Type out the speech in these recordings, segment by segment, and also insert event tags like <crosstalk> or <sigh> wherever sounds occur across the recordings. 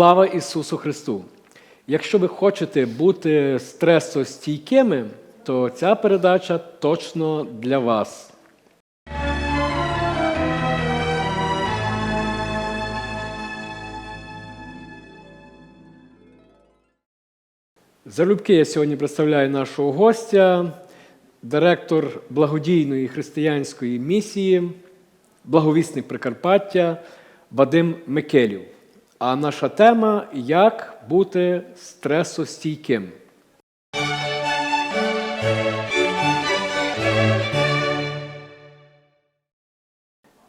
Слава Ісусу Христу! Якщо ви хочете бути стресостійкими, то ця передача точно для вас. Залюбки я сьогодні представляю нашого гостя, директор благодійної християнської місії, благовісник Прикарпаття Вадим Микелів. А наша тема як бути стресостійким.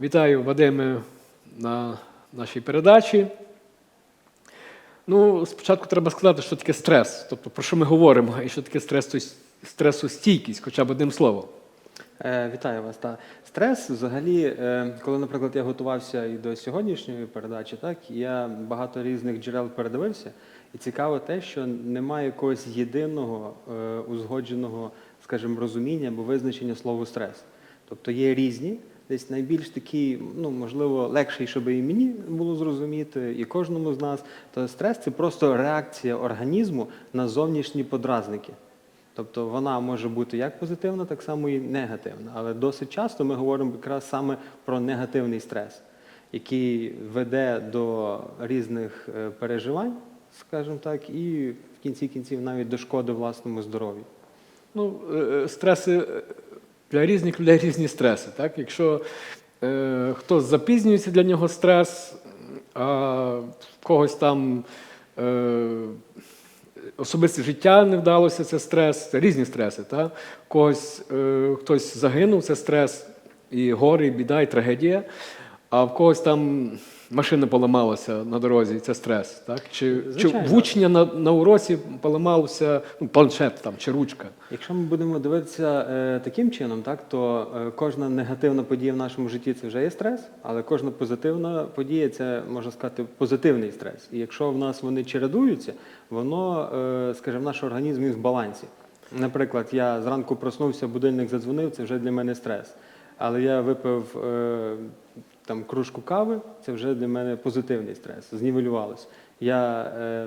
Вітаю Вадиме на нашій передачі. Ну, спочатку треба сказати, що таке стрес, тобто про що ми говоримо, і що таке стресостійкість, хоча б одним словом. Е, Вітаю вас. Та стрес, взагалі, е, коли, наприклад, я готувався і до сьогоднішньої передачі, так я багато різних джерел передивився, і цікаво те, що немає якогось єдиного е, узгодженого, скажімо, розуміння або визначення слову стрес. Тобто є різні, десь найбільш такі, ну можливо, легший, щоб і мені було зрозуміти, і кожному з нас. То стрес це просто реакція організму на зовнішні подразники. Тобто вона може бути як позитивна, так само і негативна. Але досить часто ми говоримо якраз саме про негативний стрес, який веде до різних е, переживань, скажімо так, і в кінці кінців навіть до шкоди власному здоров'ю. Ну, е, стреси е, для різних людей <laughs> різні стреси. Так? Якщо е, хтось запізнюється для нього стрес, а в когось там е, особисте життя не вдалося, це стрес, це різні стреси. Та? Когось, е, хтось загинув, це стрес, і горе, і біда, і трагедія. А в когось там машина поламалася на дорозі, це стрес. Так? Чи, чи Звичайно. в учня на, на уроці поламався ну, планшет там, чи ручка. Якщо ми будемо дивитися е, таким чином, так то е, кожна негативна подія в нашому житті це вже є стрес, але кожна позитивна подія це можна сказати позитивний стрес. І якщо в нас вони чередуються, воно, е, скажімо, наш організм він в балансі. Наприклад, я зранку проснувся, будильник задзвонив, це вже для мене стрес. Але я випив е, там кружку кави, це вже для мене позитивний стрес, знівелювалося. Я е,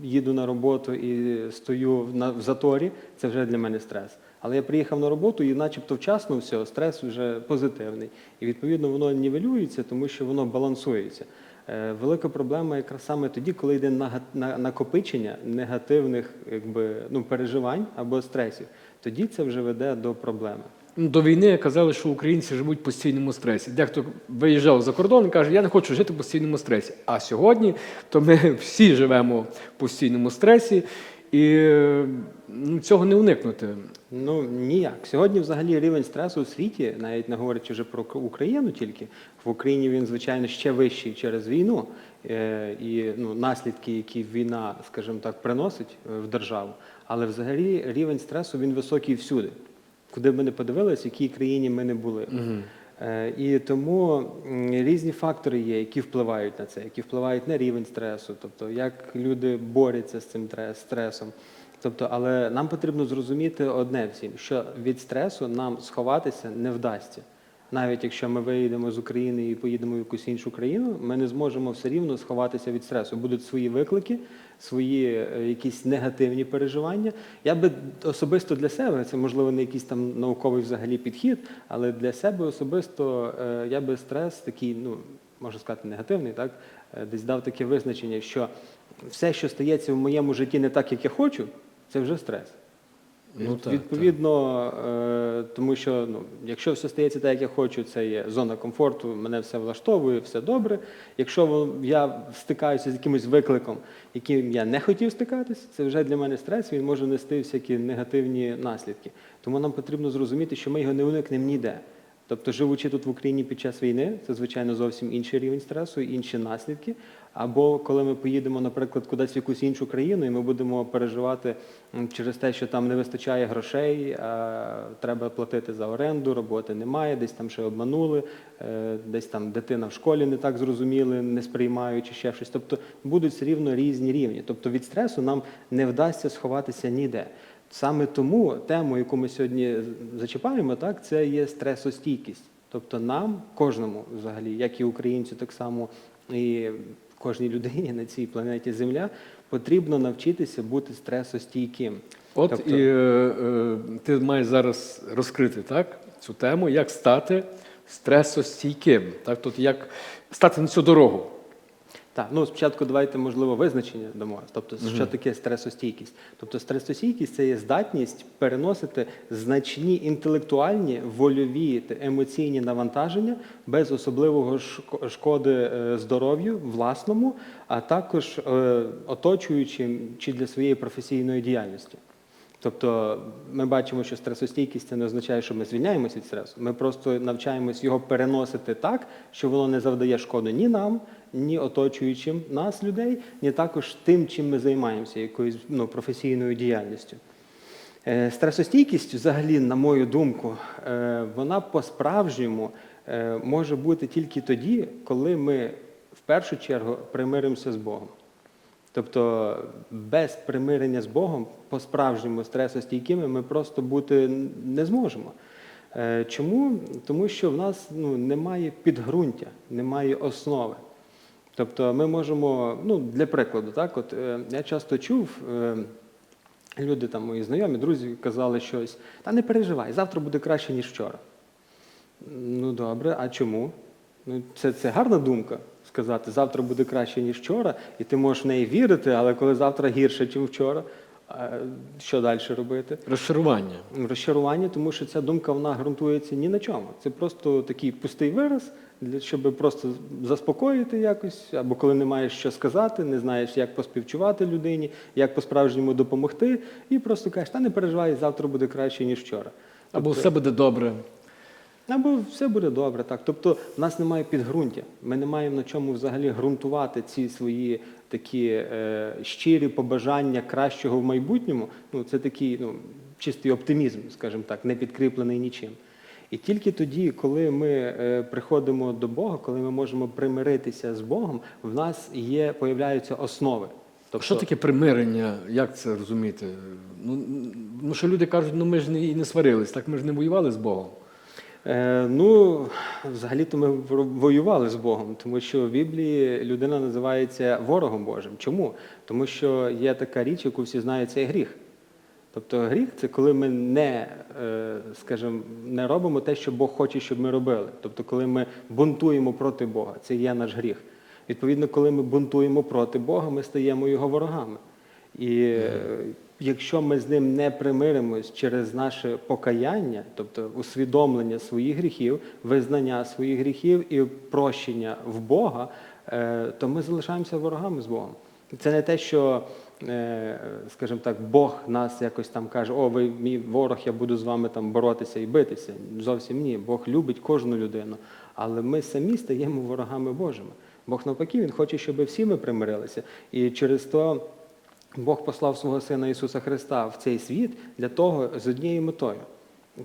їду на роботу і стою на, в заторі, це вже для мене стрес. Але я приїхав на роботу і начебто вчасно все, стрес вже позитивний. І відповідно воно нівелюється, тому що воно балансується. Е, велика проблема якраз саме тоді, коли йде нага- на- накопичення негативних якби, ну, переживань або стресів. Тоді це вже веде до проблеми. Ну, До війни казали, що українці живуть в постійному стресі. Дехто виїжджав за кордон і каже, я не хочу жити в постійному стресі. А сьогодні то ми <laughs> всі живемо в постійному стресі, і ну, цього не уникнути. Ну ніяк. Сьогодні взагалі рівень стресу у світі, навіть не говорячи вже про Україну тільки, в Україні він, звичайно, ще вищий через війну е, і ну, наслідки, які війна, скажімо так, приносить е, в державу. Але взагалі рівень стресу він високий всюди. Куди б ми не подивилися, в якій країні ми не були. Угу. І тому різні фактори є, які впливають на це, які впливають на рівень стресу, тобто як люди борються з цим стресом. Тобто, але нам потрібно зрозуміти одне всім, що від стресу нам сховатися не вдасться. Навіть якщо ми виїдемо з України і поїдемо в якусь іншу країну, ми не зможемо все рівно сховатися від стресу. Будуть свої виклики, свої е, якісь негативні переживання. Я би особисто для себе, це можливо не якийсь там науковий взагалі підхід, але для себе особисто е, я би стрес такий, ну можна сказати, негативний, так е, десь дав таке визначення, що все, що стається в моєму житті не так, як я хочу, це вже стрес. Ну, так, Відповідно, е, тому що ну, якщо все стається так, як я хочу, це є зона комфорту, мене все влаштовує, все добре. Якщо я стикаюся з якимось викликом, яким я не хотів стикатись, це вже для мене стрес, він може нести всякі негативні наслідки. Тому нам потрібно зрозуміти, що ми його не уникнемо ніде. Тобто, живучи тут в Україні під час війни, це звичайно зовсім інший рівень стресу, інші наслідки. Або коли ми поїдемо, наприклад, кудись в якусь іншу країну, і ми будемо переживати через те, що там не вистачає грошей, а треба платити за оренду, роботи немає, десь там ще обманули, е, десь там дитина в школі не так зрозуміли, не сприймаючи ще щось. Тобто будуть все рівно різні рівні. Тобто від стресу нам не вдасться сховатися ніде. Саме тому тему, яку ми сьогодні зачіпаємо, так, це є стресостійкість. Тобто нам, кожному взагалі, як і українцю, так само і кожній людині на цій планеті Земля потрібно навчитися бути стресостійким. От Тобто- і е, е, ти маєш зараз розкрити так, цю тему, як стати стресостійким. Так, тобто як стати на цю дорогу. Так, ну спочатку давайте можливо визначення дамо. Тобто, що таке стресостійкість? Тобто, стресостійкість це є здатність переносити значні інтелектуальні, вольові та емоційні навантаження без особливого шкоди е, здоров'ю власному, а також е, оточуючим чи для своєї професійної діяльності. Тобто ми бачимо, що стресостійкість це не означає, що ми звільняємося від стресу. Ми просто навчаємось його переносити так, що воно не завдає шкоди ні нам, ні оточуючим нас людей, ні також тим, чим ми займаємося, якоюсь ну, професійною діяльністю. Е, Стресостійкість, взагалі, на мою думку, е, вона по-справжньому е, може бути тільки тоді, коли ми в першу чергу примиримося з Богом. Тобто без примирення з Богом по-справжньому стресостійкими ми просто бути не зможемо. Е, Чому? Тому що в нас ну, немає підґрунтя, немає основи. Тобто ми можемо, ну, для прикладу, так, от е, я часто чув, е, люди там, мої знайомі, друзі казали щось, та не переживай, завтра буде краще, ніж вчора. Ну добре, а чому? Ну, це, це гарна думка сказати, завтра буде краще, ніж вчора, і ти можеш в неї вірити, але коли завтра гірше, ніж вчора, що далі робити? Розчарування. Розчарування, тому що ця думка вона ґрунтується ні на чому. Це просто такий пустий вираз, для щоб просто заспокоїти якось, або коли не маєш що сказати, не знаєш, як поспівчувати людині, як по-справжньому допомогти, і просто кажеш, та не переживай, завтра буде краще, ніж вчора. Або Тобто- все буде добре. Або все буде добре, так. Тобто в нас немає підґрунтя. Ми не маємо на чому взагалі ґрунтувати ці свої такі е, щирі побажання кращого в майбутньому. Ну, це такий ну, чистий оптимізм, скажімо так, не підкріплений нічим. І тільки тоді, коли ми е, приходимо до Бога, коли ми можемо примиритися з Богом, в нас є, появляються основи. Тобто, Що таке примирення? Як це розуміти? Ну, ну що люди кажуть, ну ми ж не, і не сварились, так ми ж не воювали з Богом. Е, ну, взагалі-то ми воювали з Богом, тому що в Біблії людина називається ворогом Божим. Чому? Тому що є така річ, яку всі знають, це гріх. Тобто гріх це коли ми не, е, скажімо, не робимо те, що Бог хоче, щоб ми робили. Тобто, коли ми бунтуємо проти Бога, це є наш гріх. Відповідно, коли ми бунтуємо проти Бога, ми стаємо його ворогами. І е, якщо ми з ним не примиримось через наше покаяння, тобто усвідомлення своїх гріхів, визнання своїх гріхів і прощення в Бога, е, то ми залишаємося ворогами з Богом. Це не те, що, е, скажімо так, Бог нас якось там каже, о, ви мій ворог, я буду з вами там боротися і битися. Зовсім ні. Бог любить кожну людину, але ми самі стаємо ворогами Божими. Бог навпаки, Він хоче, щоб всі ми примирилися. І через то Бог послав свого Сина Ісуса Христа в цей світ для того з однією метою.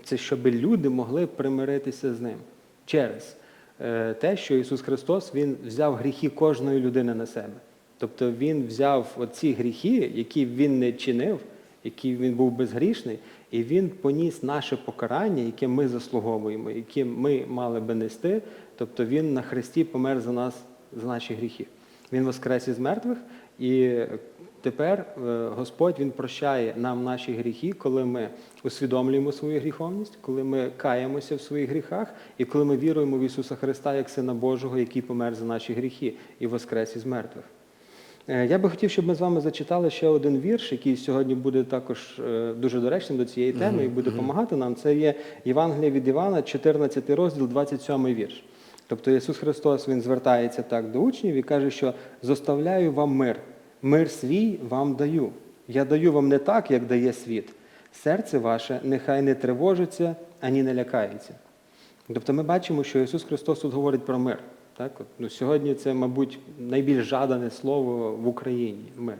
Це щоб люди могли примиритися з ним через е, те, що Ісус Христос Він взяв гріхи кожної людини на себе. Тобто Він взяв оці гріхи, які він не чинив, які він був безгрішний, і він поніс наше покарання, яке ми заслуговуємо, яке ми мали би нести. Тобто Він на Христі помер за нас, за наші гріхи. Він воскрес із мертвих, і тепер е, Господь Він прощає нам наші гріхи, коли ми усвідомлюємо свою гріховність, коли ми каємося в своїх гріхах, і коли ми віруємо в Ісуса Христа як Сина Божого, який помер за наші гріхи і воскрес із мертвих. Е, Я би хотів, щоб ми з вами зачитали ще один вірш, який сьогодні буде також е, дуже доречним до цієї теми і буде допомагати нам. Це є Євангелія від Івана, 14 розділ, 27 вірш. Тобто Ісус Христос Він звертається так до учнів і каже, що зоставляю вам мир, мир свій вам даю. Я даю вам не так, як дає світ. Серце ваше нехай не тривожиться, ані не лякається. Тобто ми бачимо, що Ісус Христос тут говорить про мир. Так? Ну, сьогодні це, мабуть, найбільш жадане слово в Україні мир.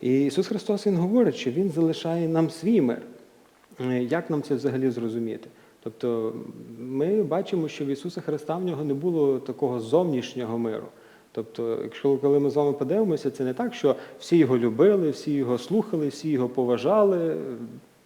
І Ісус Христос Він говорить, що Він залишає нам свій мир. Е, Як нам це взагалі зрозуміти? Тобто ми бачимо, що в Ісуса Христа в нього не було такого зовнішнього миру. Тобто, якщо коли ми з вами подивимося, це не так, що всі його любили, всі його слухали, всі його поважали,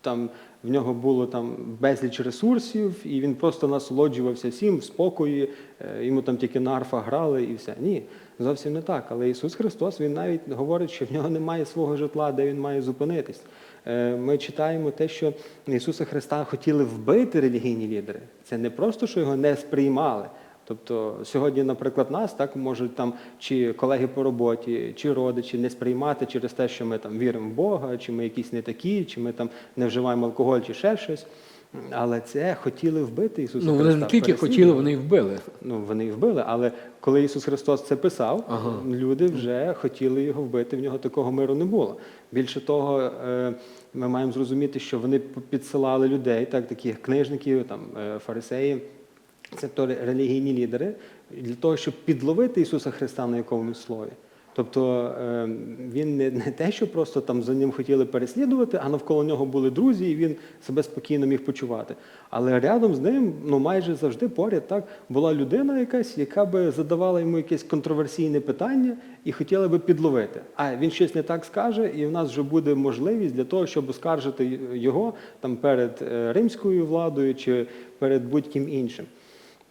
там в нього було там безліч ресурсів, і він просто насолоджувався всім в спокої, е, йому там тільки на арфах грали і все. Ні, зовсім не так. Але Ісус Христос Він навіть говорить, що в нього немає свого житла, де він має зупинитись. Е, Ми читаємо те, що Ісуса Христа хотіли вбити релігійні лідери. Це не просто, що його не сприймали. Тобто сьогодні, наприклад, нас так можуть там чи колеги по роботі, чи родичі не сприймати через те, що ми там віримо в Бога, чи ми якісь не такі, чи ми там не вживаємо алкоголь, чи ще щось. Але це хотіли вбити Ісуса Ну, вони не тільки хотіли, вони й вбили. Ну, вони і вбили, але коли Ісус Христос це писав, Ага. люди вже хотіли його вбити, в нього такого миру не було. Більше того, е, ми маємо зрозуміти, що вони підсилали людей, так, таких книжників, там, е, фарисеї, це то релігійні лідери, для того, щоб підловити Ісуса Христа на якомусь слові. Тобто е, він не, не те, що просто там за ним хотіли переслідувати, а навколо нього були друзі, і він себе спокійно міг почувати. Але рядом з ним, ну майже завжди поряд, так була людина якась, яка би задавала йому якесь контроверсійне питання і хотіла би підловити. А він щось не так скаже, і в нас вже буде можливість для того, щоб оскаржити його там перед е, римською владою чи перед будь-ким іншим.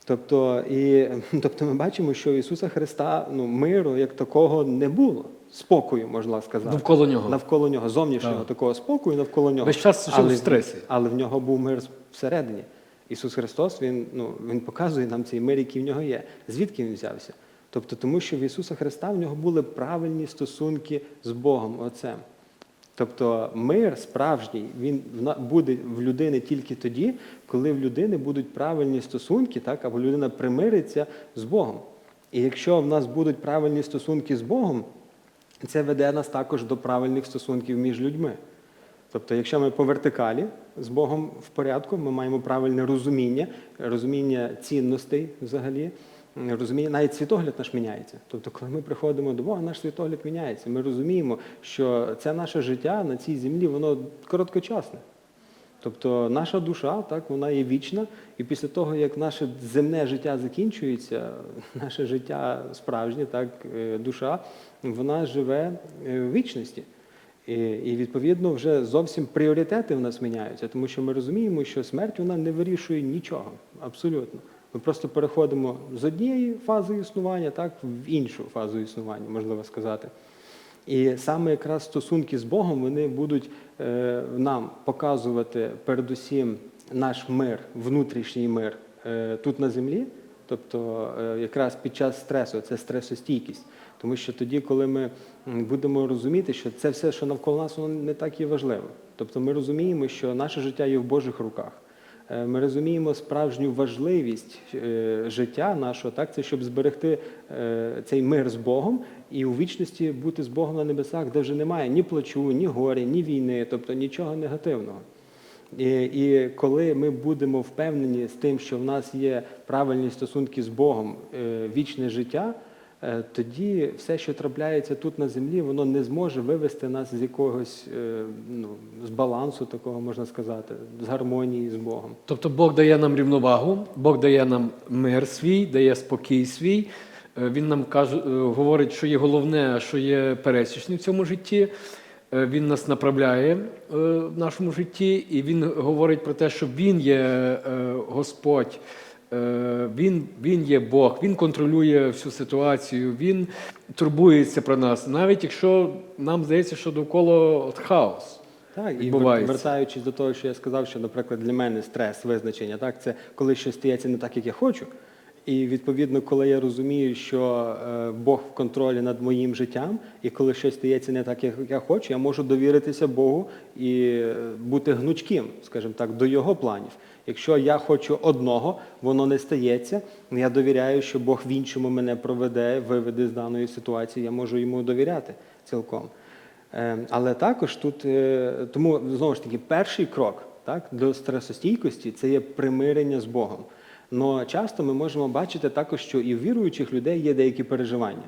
Тобто, і, <laughs> тобто ми бачимо, що Ісуса Христа ну, миру як такого не було. Спокою, можна сказати. Навколо нього. Навколо нього, зовнішнього Так. такого спокою навколо нього. Весь час але, в стресі. Але в нього був мир всередині. Ісус Христос, Він, ну, він показує нам цей мир, який в нього є. Звідки він взявся? Тобто, тому що в Ісуса Христа в нього були правильні стосунки з Богом Отцем. Тобто мир справжній він буде в людини тільки тоді, коли в людини будуть правильні стосунки, так, або людина примириться з Богом. І якщо в нас будуть правильні стосунки з Богом, це веде нас також до правильних стосунків між людьми. Тобто, якщо ми по вертикалі з Богом в порядку, ми маємо правильне розуміння, розуміння цінностей взагалі, розуміння, навіть світогляд наш міняється. Тобто, коли ми приходимо до Бога, наш світогляд міняється. Ми розуміємо, що це наше життя на цій землі, воно короткочасне. Тобто наша душа, так, вона є вічна, і після того, як наше земне життя закінчується, <laughs> наше життя справжнє, так, е, душа, вона живе е, в вічності. І, і відповідно вже зовсім пріоритети в нас міняються, тому що ми розуміємо, що смерть вона не вирішує нічого. Абсолютно. Ми просто переходимо з однієї фази існування, так, в іншу фазу існування, можливо сказати. І саме якраз стосунки з Богом вони будуть е, нам показувати передусім наш мир, внутрішній мир е, тут на землі, тобто е, якраз під час стресу, це стресостійкість. Тому що тоді, коли ми будемо розуміти, що це все, що навколо нас, воно не так і важливо. Тобто ми розуміємо, що наше життя є в Божих руках. Е, Ми розуміємо справжню важливість е, життя нашого, так це щоб зберегти е, цей мир з Богом і у вічності бути з Богом на небесах, де вже немає ні плачу, ні горя, ні війни, тобто нічого негативного. І, і коли ми будемо впевнені з тим, що в нас є правильні стосунки з Богом, вічне життя, тоді все, що трапляється тут на землі, воно не зможе вивести нас з якогось е, ну, з балансу, такого можна сказати, з гармонії з Богом. Тобто Бог дає нам рівновагу, Бог дає нам мир свій, дає спокій свій. Е, Він нам каже, е, говорить, що є головне, що є пересічне в цьому житті. Е, Він нас направляє е, в нашому житті, і він говорить про те, що Він є е, Господь, е, він, він є Бог, Він контролює всю ситуацію, Він турбується про нас, навіть якщо нам здається, що довкола от хаос. Так, і вертаючись до того, що я сказав, що, наприклад, для мене стрес визначення, так, це коли щось стається не так, як я хочу. І відповідно, коли я розумію, що е, Бог в контролі над моїм життям, і коли щось стається не так, як я хочу, я можу довіритися Богу і е, бути гнучким, скажімо так, до його планів. Якщо я хочу одного, воно не стається. Я довіряю, що Бог в іншому мене проведе, виведе з даної ситуації. Я можу йому довіряти цілком. Е, Але також тут, е, тому знову ж таки, перший крок так, до стресостійкості це є примирення з Богом. Но часто ми можемо бачити також, що і в віруючих людей є деякі переживання.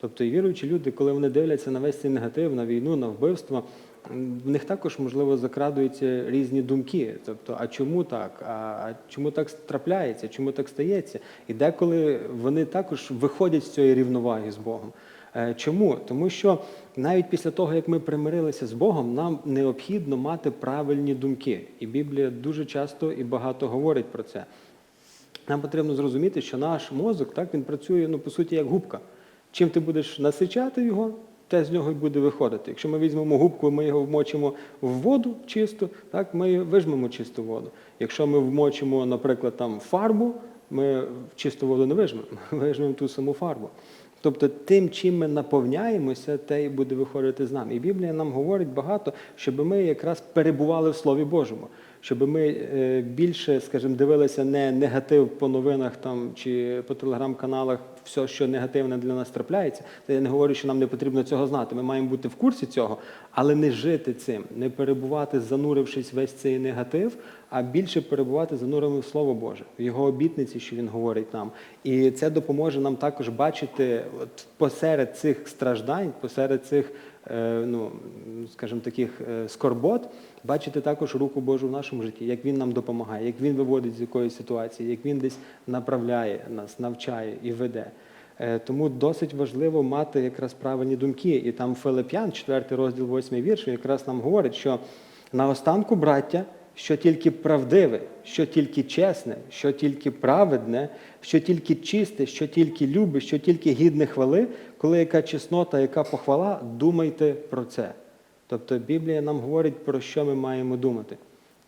Тобто і віруючі люди, коли вони дивляться на весь цей негатив, на війну, на вбивство, в них також можливо закрадуються різні думки. Тобто, а чому так? А чому так трапляється? Чому так стається? І деколи вони також виходять з цієї рівноваги з Богом. Е, Чому? Тому що навіть після того, як ми примирилися з Богом, нам необхідно мати правильні думки. І Біблія дуже часто і багато говорить про це. Нам потрібно зрозуміти, що наш мозок так він працює ну по суті як губка. Чим ти будеш насичати його, те з нього й буде виходити. Якщо ми візьмемо губку, ми його вмочимо в воду чисту, так ми вижмемо чисту воду. Якщо ми вмочимо, наприклад, там фарбу, ми чисту воду не вижмемо, ми <laughs> вижмемо ту саму фарбу. Тобто тим, чим ми наповняємося, те і буде виходити з нами. І Біблія нам говорить багато, щоб ми якраз перебували в Слові Божому, щоб ми е, більше, скажімо, дивилися не негатив по новинах там чи по телеграм-каналах, все, що негативне для нас трапляється. Я не говорю, що нам не потрібно цього знати. Ми маємо бути в курсі цього, але не жити цим, не перебувати, занурившись весь цей негатив, а більше перебувати зануреним в Слово Боже, в його обітниці, що він говорить нам. І це допоможе нам також бачити от посеред цих страждань, посеред цих, ну скажімо, таких е, скорбот, бачити також руку Божу в нашому житті, як він нам допомагає, як він виводить з якоїсь ситуації, як він десь направляє нас, навчає і веде. Е, Тому досить важливо мати якраз правильні думки. І там Филип'ян, 4 розділ, 8 вірш, якраз нам говорить, що наостанку, браття, що тільки правдиве, що тільки чесне, що тільки праведне, що тільки чисте, що тільки любе, що тільки гідне хвали, коли яка чеснота, яка похвала, думайте про це. Тобто Біблія нам говорить, про що ми маємо думати.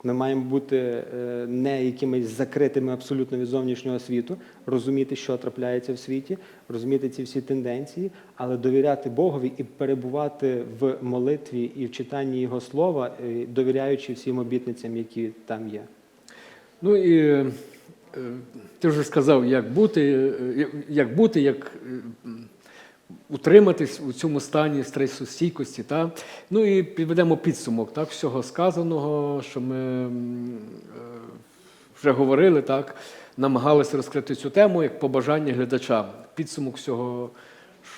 Ми маємо бути е, не якимись закритими абсолютно від зовнішнього світу, розуміти, що трапляється в світі, розуміти ці всі тенденції, але довіряти Богові і перебувати в молитві і в читанні Його слова, е, довіряючи всім обітницям, які там є. Ну і е, ти вже сказав, як бути, як бути, як утриматись у цьому стані стресостійкості. Та? Ну і підведемо підсумок так, всього сказаного, що ми е, вже говорили, так, намагалися розкрити цю тему як побажання глядачам. Підсумок всього,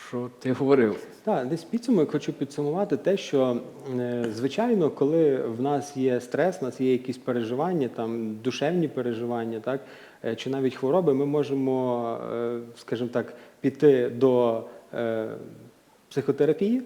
що ти говорив. Так, десь підсумок хочу підсумувати те, що е, звичайно, коли в нас є стрес, в нас є якісь переживання, там душевні переживання, так е, чи навіть хвороби, ми можемо, скажімо так, піти до психотерапії,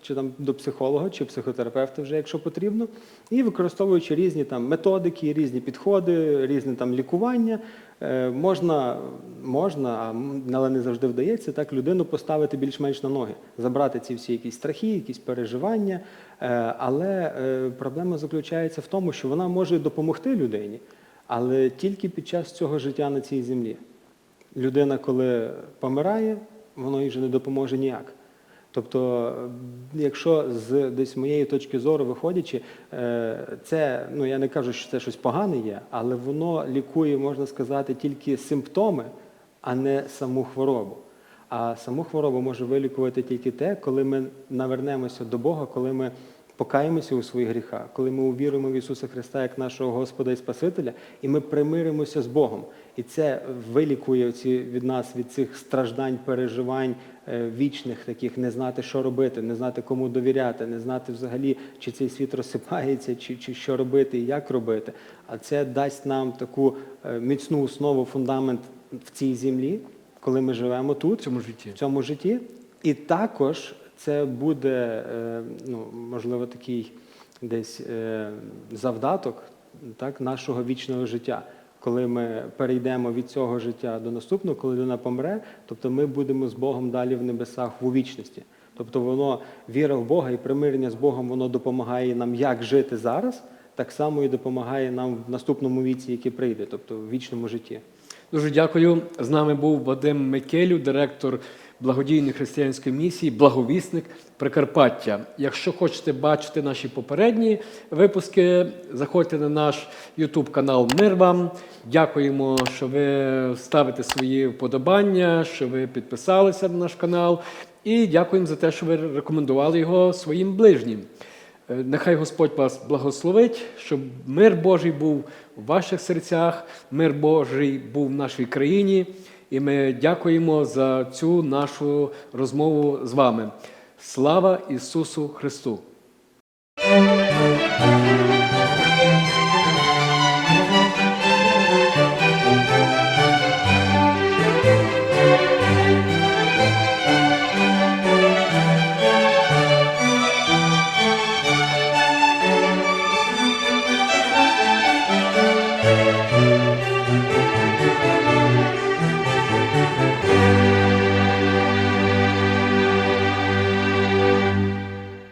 чи там до психолога, чи психотерапевта, вже якщо потрібно, і використовуючи різні там методики, різні підходи, різне там лікування, е, можна, можна, але не завжди вдається, так людину поставити більш-менш на ноги, забрати ці всі якісь страхи, якісь переживання. Е, Але е, проблема заключається в тому, що вона може допомогти людині, але тільки під час цього життя на цій землі. Людина, коли помирає, воно їй вже не допоможе ніяк. Тобто, якщо з десь моєї точки зору виходячи, е, це ну я не кажу, що це щось погане є, але воно лікує, можна сказати, тільки симптоми, а не саму хворобу. А саму хворобу може вилікувати тільки те, коли ми навернемося до Бога, коли ми покаємося у своїх гріхах, коли ми увіруємо в Ісуса Христа як нашого Господа і Спасителя, і ми примиримося з Богом. І це вилікує ці від нас від цих страждань, переживань е, вічних, таких не знати, що робити, не знати, кому довіряти, не знати взагалі, чи цей світ розсипається, чи, чи що робити і як робити. А це дасть нам таку е, міцну основу, фундамент в цій землі, коли ми живемо в тут цьому житті. в цьому житті. І також це буде, е, ну, можливо, такий десь е, завдаток так, нашого вічного життя. Коли ми перейдемо від цього життя до наступного, коли людина помре, тобто ми будемо з Богом далі в небесах у вічності. Тобто воно, віра в Бога і примирення з Богом, воно допомагає нам як жити зараз, так само і допомагає нам в наступному віці, який прийде, тобто в вічному житті. Дуже дякую. З нами був Вадим Микелю, директор благодійної християнської місії, благовісник Прикарпаття. Якщо хочете бачити наші попередні випуски, заходьте на наш YouTube канал Мир вам. Дякуємо, що ви ставите свої вподобання, що ви підписалися на наш канал. І дякуємо за те, що ви рекомендували його своїм ближнім. Е, Нехай Господь вас благословить, щоб мир Божий був у ваших серцях, мир Божий був в нашій країні. І ми дякуємо за цю нашу розмову з вами. Слава Ісусу Христу!